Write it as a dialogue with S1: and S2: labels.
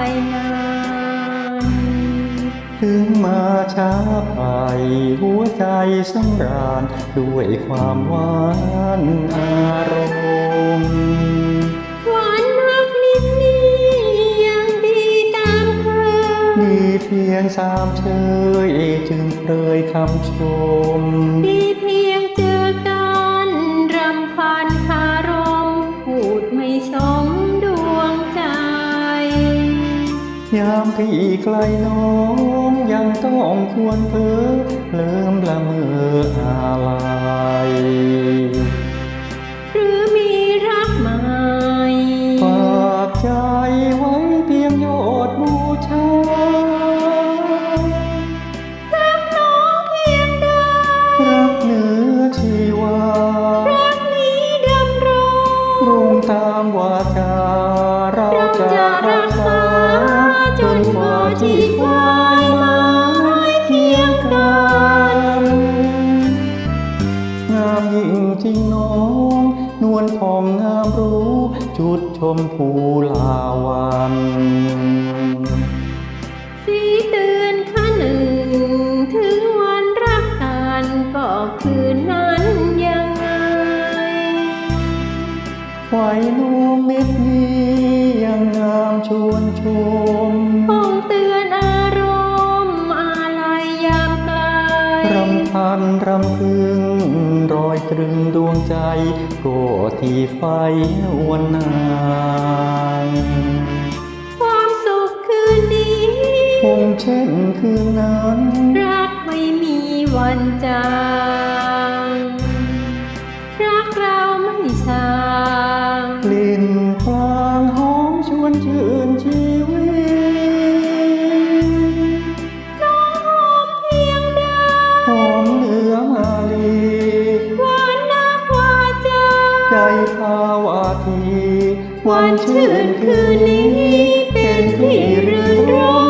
S1: ไปนานถึงมาช้าไปหัวใจสัำรานด้วยความหวานอารมณ์
S2: หวานมากลิ้นี้ยังดีตามเคย
S1: ดีเพียงสามเชยจึงเคยคำชม
S2: ดี ยาม
S1: ที่ไกลน้องยังต้องควรเพ้อเลิมละเมออะไร จ
S2: ริง
S1: น้อ
S2: ง
S1: นวลทองงามรู้ จุดชมพูลาวัน
S2: สีเตือนข้าหนึ่ง ถึงวันรักกันก็คืนนั้นยังไง
S1: ไฟนวมเม็ดนี้ยังงามชวนชม
S2: รำ
S1: พันรำพึง รอยตรึงดวงใจก็ที่ไฟวันนาน
S2: ความสุขคืนนี้
S1: คงเช่นคืนนั้น
S2: รักไม่มีวันจาง ภา
S1: วะทีวันชื่นคื
S2: นนี้เป็
S1: นที่เรือ
S2: น
S1: รม